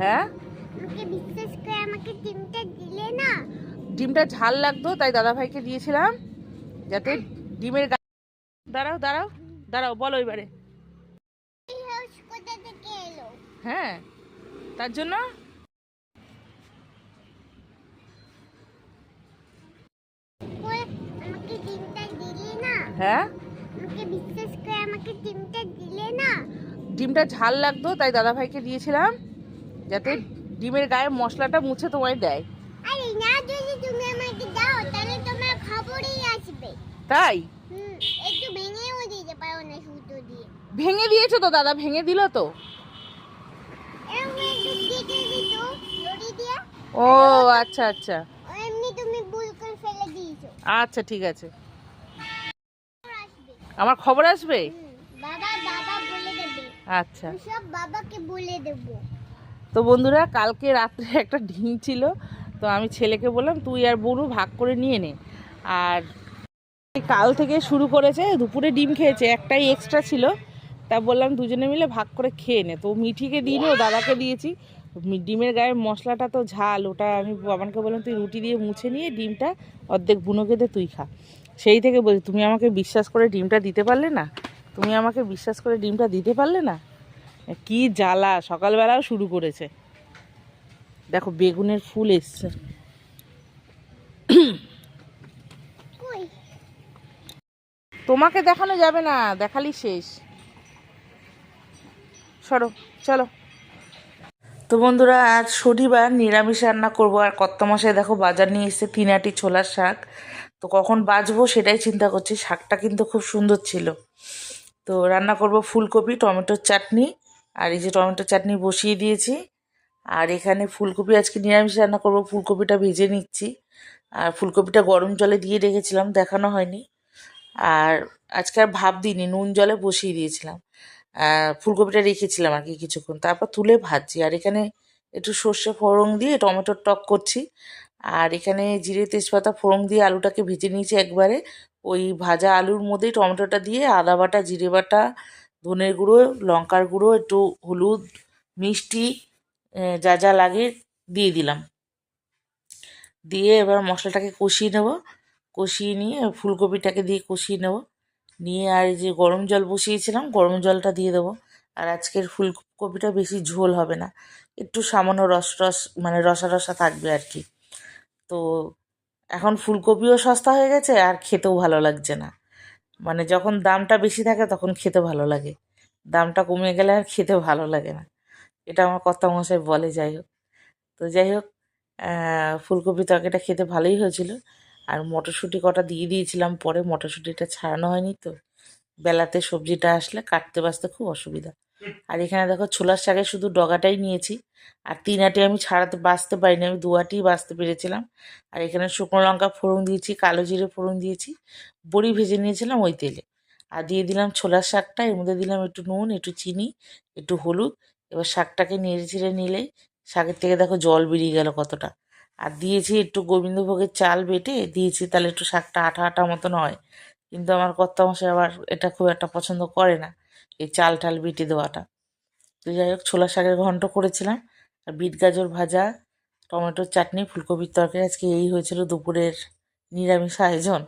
হ্যাঁ? আমাকে বিশ্বাস করে আমাকে ডিমটা দিলে না। ডিমটা ঝাল লাগতো তাই দাদা দাদাভাইকে দিয়েছিলাম। যাতে ডিমের দাঁড়াও দাঁড়াও দাঁড়াও বলো এবারে। হ্যাঁ তার জন্য? ডিমটা হ্যাঁ? আমাকে বিশ্বাস করে আমাকে ডিমটা দিলে না। ডিমটা ঝাল লাগতো তাই দাদাভাইকে দিয়েছিলাম। যাতে ডিমের গায়ে মশলাটা মুছে তোমায় দেয়। আরে না যদি তুমি আমাকে দাও তাহলে তোমার খবরই আসবে। তাই? একটু ভেঙেও দিতে পারো না সুতো দিয়ে। ভেঙে দিয়েছ তো দাদা ভেঙে দিল তো? ও আচ্ছা আচ্ছা। এমনি তুমি ভুল করে ফেলে দিয়েছ। আচ্ছা ঠিক আছে। আমার খবর আসবে? বাবা বাবা বলে দেবে। আচ্ছা। সব বাবাকে বলে দেবো। তো বন্ধুরা, কালকে রাত্রে একটা ডিম ছিল, তো আমি ছেলেকে বললাম, তুই আর বনু ভাগ করে নিয়ে নে। আর কাল থেকে শুরু করেছে, দুপুরে ডিম খেয়েছে, একটাই এক্সট্রা ছিল। তা বললাম, দুজনে মিলে ভাগ করে খেয়ে নে। তো মিঠিকে দিইনি ও দাদাকে দিয়েছি। ডিমের গায়ে মশলাটা তো ঝাল, ওটা আমি বাবানকে বললাম, তুই রুটি দিয়ে মুছে নিয়ে ডিমটা অর্ধেক বুনো দে, তুই খা। সেই থেকে বলছি, তুমি আমাকে বিশ্বাস করে ডিমটা দিতে পারলে না? তুমি আমাকে বিশ্বাস করে ডিমটা দিতে পারলে না? কি জ্বালা সকালবেলাও শুরু করেছে। দেখো বেগুনের ফুল এসছে। তোমাকে দেখানো যাবে না দেখালি শেষ। সরো চলো। তো বন্ধুরা আজ শনিবার নিরামিষ রান্না করব আর কত্ত মাসে দেখো বাজার নিয়ে এসেছে তিন আটি ছোলার শাক। তো কখন বাজবো সেটাই চিন্তা করছি শাকটা কিন্তু খুব সুন্দর ছিল। তো রান্না করব ফুলকপি টমেটোর চাটনি আর এই যে টমেটোর চাটনি বসিয়ে দিয়েছি। আর এখানে ফুলকপি আজকে নিরামিষ রান্না করব, ফুলকপিটা ভেজে নিচ্ছি। আর ফুলকপিটা গরম জলে দিয়ে রেখেছিলাম, দেখানো হয়নি। আর আজকে আর ভাব দিইনি, নুন জলে বসিয়ে দিয়েছিলাম। ফুলকপিটা রেখেছিলাম আর কি কিছুক্ষণ। তারপর তুলে ভাজছি। আর এখানে একটু সর্ষে ফোড়ন দিয়ে টমেটোর টক করছি। আর এখানে জিরে তেজপাতা ফোড়ন দিয়ে আলুটাকে ভেজে নিয়েছি একবারে। ওই ভাজা আলুর মধ্যেই টমেটোটা দিয়ে আদা বাটা, জিরে বাটা ধনের গুঁড়ো, লঙ্কার গুঁড়ো, একটু হলুদ, মিষ্টি যা যা লাগে দিয়ে দিলাম। দিয়ে এবার মশলাটাকে কষিয়ে নেব। কষিয়ে নিয়ে ফুলকপিটাকে দিয়ে কষিয়ে নেব। নিয়ে আর যে গরম জল বসিয়েছিলাম, গরম জলটা দিয়ে দেবো। আর আজকের ফুলকপিটা বেশি ঝোল হবে না। একটু সামান্য রস রস মানে রসা রসা থাকবে আর কি। তো এখন ফুলকপিও সস্তা হয়ে গেছে, আর খেতেও ভালো লাগছে না। মানে যখন দামটা বেশি থাকে তখন খেতে ভালো লাগে। দামটা কমে গেলে আর খেতে ভালো লাগে না। এটা আমার কর্তা মশাই বলে, যাই হোক। তো যাই হোক ফুলকপি তরকারিটা খেতে ভালোই হয়েছিল। আর মটরশুঁটি কটা দিয়ে দিয়েছিলাম পরে, মটরশুঁটিটা ছাড়ানো হয়নি তো। বেলাতে সবজিটা আসলে কাটতে বাঁচতে খুব অসুবিধা। আর এখানে দেখো ছোলার শাকের শুধু ডগাটাই নিয়েছি। আর তিন আটি আমি ছাড়াতে বাছতে পারিনি, আমি দু আটি বাছতে পেরেছিলাম। আর এখানে শুকনো লঙ্কা ফোড়ন দিয়েছি, কালো জিরে ফোড়ন দিয়েছি, বড়ি ভেজে নিয়েছিলাম ওই তেলে। আর দিয়ে দিলাম ছোলার শাকটা, এর মধ্যে দিলাম একটু নুন, একটু চিনি, একটু হলুদ। এবার শাকটাকে নেড়ে চেড়ে নিলেই শাকের থেকে দেখো জল বেরিয়ে গেল কতটা। আর দিয়েছি একটু গোবিন্দভোগের চাল বেটে, দিয়েছি তাহলে একটু শাকটা আঠা আঠা মতন হয়। কিন্তু আমার কর্তামশাই আবার এটা খুব একটা পছন্দ করে না। এই চাল টাল বিটে দেওয়াটা। তো যাই হোক, ছোলা শাকের ঘন্ট করেছিলাম, আর বিট গাজর ভাজা, টমেটোর চাটনি, ফুলকপির তরকারি, আজকে এই হয়েছিল দুপুরের নিরামিষ আয়োজন।